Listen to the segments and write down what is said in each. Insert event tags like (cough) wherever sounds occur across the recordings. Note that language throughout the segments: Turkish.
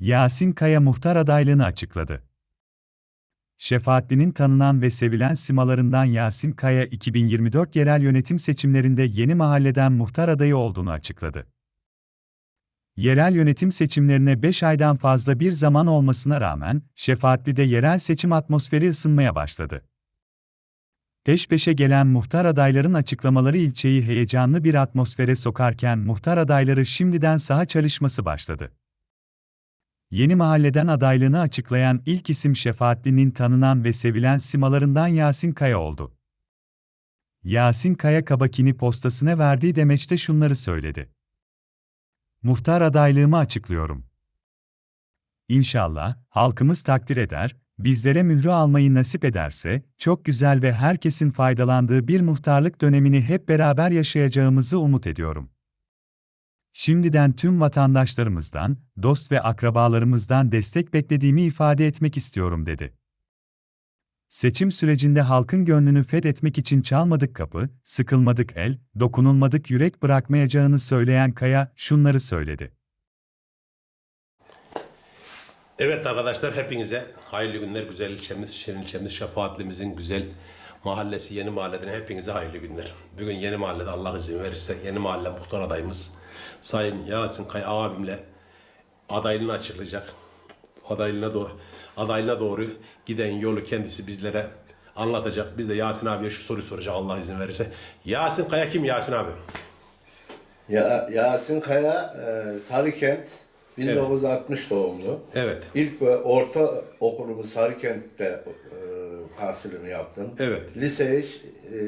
Yasin Kaya muhtar adaylığını açıkladı. Şefaatli'nin tanınan ve sevilen simalarından Yasin Kaya 2024 yerel yönetim seçimlerinde Yeni Mahalle'den muhtar adayı olduğunu açıkladı. Yerel yönetim seçimlerine 5 aydan fazla bir zaman olmasına rağmen, Şefaatli'de yerel seçim atmosferi ısınmaya başladı. Peş peşe gelen muhtar adayların açıklamaları ilçeyi heyecanlı bir atmosfere sokarken muhtar adayları şimdiden saha çalışması başladı. Yeni mahalleden adaylığını açıklayan ilk isim Şefaatli'nin tanınan ve sevilen simalarından Yasin Kaya oldu. Yasin Kaya Kabakini postasına verdiği demeçte şunları söyledi. Muhtar adaylığımı açıklıyorum. İnşallah, halkımız takdir eder, bizlere mührü almayı nasip ederse, çok güzel ve herkesin faydalandığı bir muhtarlık dönemini hep beraber yaşayacağımızı umut ediyorum. Şimdiden tüm vatandaşlarımızdan, dost ve akrabalarımızdan destek beklediğimi ifade etmek istiyorum dedi. Seçim sürecinde halkın gönlünü fethetmek için çalmadık kapı, sıkılmadık el, dokunulmadık yürek bırakmayacağını söyleyen Kaya şunları söyledi. Evet arkadaşlar hepinize hayırlı günler. Güzel ilçemiz, Şirin ilçemiz, Şefaatlimizin güzel mahallesi Yeni Mahalle'den hepinize hayırlı günler. Bugün Yeni Mahalle'de Allah izin verirse Yeni Mahalle muhtar adayımız Sayın Yasin Kaya abimle adaylığını açıklayacak. Adaylığına doğru, adaylığına doğru giden yolu kendisi bizlere anlatacak. Biz de Yasin abiye şu soruyu soracak Allah izin verirse. Yasin Kaya kim Yasin abi? Ya, Yasin Kaya, e, Sarıkent, 1960 doğumlu. Evet. İlk ve orta okulumu Sarıkent'te tahsilimi yaptım. Evet. Liseyi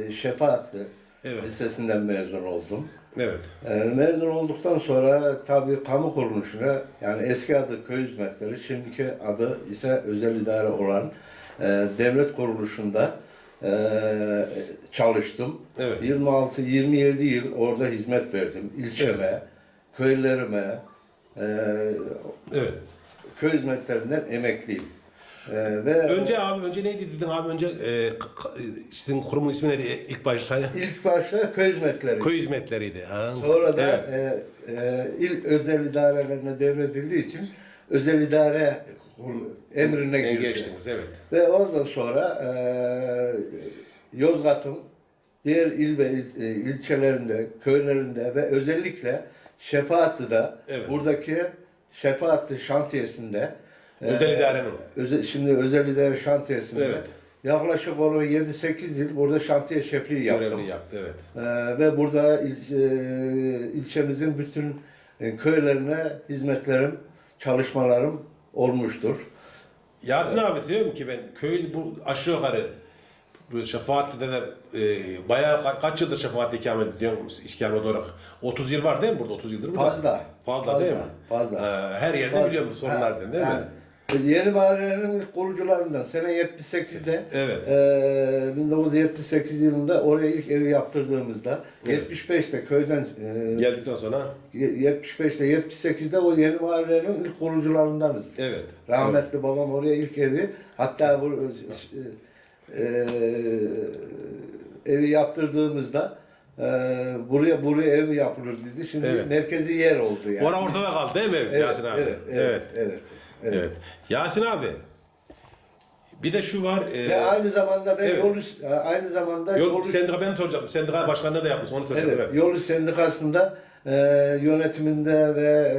e, Şefaatli Evet. Lisesi'nden mezun oldum. Evet. E, mezun olduktan sonra tabii kamu kuruluşuna, yani eski adı köy hizmetleri, şimdiki adı ise özel idare olan e, devlet kuruluşunda e, çalıştım. Evet. 26-27 yıl orada hizmet verdim. İlçeme, köylerime, e, Evet. köy hizmetlerinden emekliyim. E, ve Önce abi önce neydi dedin abi önce e, sizin kurumun ismi neydi ilk başta? ilk başta köy hizmetleri. Köy hizmetleriydi. Ha. Sonra da Evet. e, e, il özel idarelerine devredildiği için özel idare kur- emrine En girdi. geçtiniz evet. Ve oradan sonra e, Yozgat'ın diğer il ve il- e, ilçelerinde, köylerinde ve özellikle Şefaatli'de, Evet. buradaki Şefaatli şantiyesinde e, Özel idarenin. özel, şimdi özel idare şantiyesinde Evet. yaklaşık olarak 7-8 yıl burada şantiye şefliği yaptım. Görevli yaptı evet. Ee, ve burada il- e, ilçemizin bütün e, köylerine hizmetlerim, çalışmalarım olmuştur. Yasin abi diyorum ki ben köy bu aşağı yukarı Şefaatli'de de e, bayağı ka- kaç yıldır Şefaatli ikamet ediyorum ikamet olarak. 30 yıl var değil mi burada? 30 yıldır burada. Fazla. Fazla, değil mi? Fazla. Ha, her yerde Fazla. biliyorum bu sorunlardan değil mi? Yani, Yeni mahallenin ilk kurucularından sene 78'de Evet. e, 1978 yılında oraya ilk evi yaptırdığımızda 75'te köyden e, Geldikten sonra 75'te 78'de o yeni mahallenin ilk kurucularındanız. evet. Rahmetli babam oraya ilk evi hatta bu e, e, evi yaptırdığımızda e, buraya buraya ev yapılır dedi. Şimdi Evet. merkezi yer oldu yani. Orada ortada kaldı değil mi ev evet, Yasin abi? Evet, evet, evet, evet. Evet. Yasin abi. Bir de şu var. E, Ve aynı zamanda ben Evet. yol iş- aynı zamanda yol iş- sendika ben soracaktım. Sendika başkanlığı da yapmış onu söyleyeceğim. Evet, Evet. Yol İş Sendikası'nda e, yönetiminde ve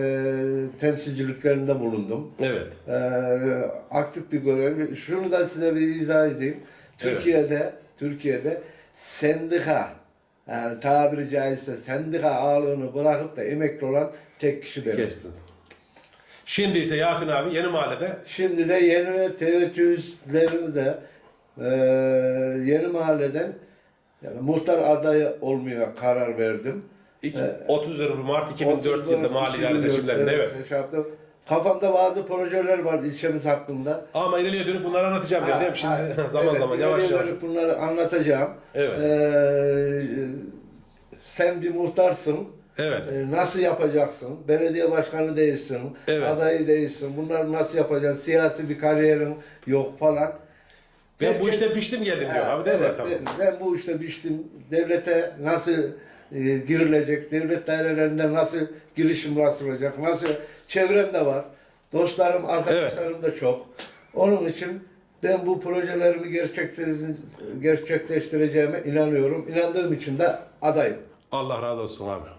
e, temsilciliklerinde bulundum. Evet. e, aktif bir görev. Şunu da size bir izah edeyim. Türkiye'de Türkiye'de sendika yani tabiri caizse sendika ağırlığını bırakıp da emekli olan tek kişi benim. Kestin. Şimdi ise Yasin abi yeni mahallede Şimdi de yeni teveccühlerimizde e, yeni mahalleden yani muhtar adayı olmaya karar verdim. iki- 30 Mart 2004 yılında mahalle 2004, seçimlerinde evet. şey yaptım. Kafamda bazı projeler var ilçemiz hakkında. Ama ileriye dönüp bunları anlatacağım ben değil mi? Şimdi Ha, (laughs) zaman evet, zaman yavaş yavaş. dönüp bunları anlatacağım. Evet. Ee, sen bir muhtarsın. Evet. Ee, nasıl yapacaksın? Belediye başkanı değilsin. Evet. Adayı değilsin. Bunları nasıl yapacaksın? Siyasi bir kariyerin yok falan. Ben bu Herkes- işte piştim geldim diyor abi değil mi? evet, Tamam. ben, ben bu işte biçtim. Devlete nasıl e, girilecek? Devlet dairelerinde nasıl girişim nasıl olacak? Nasıl? Çevremde var. Dostlarım, arkadaşlarım da çok. Onun için ben bu projelerimi gerçekleştir- gerçekleştireceğime inanıyorum. İnandığım için de adayım. Allah razı olsun abi.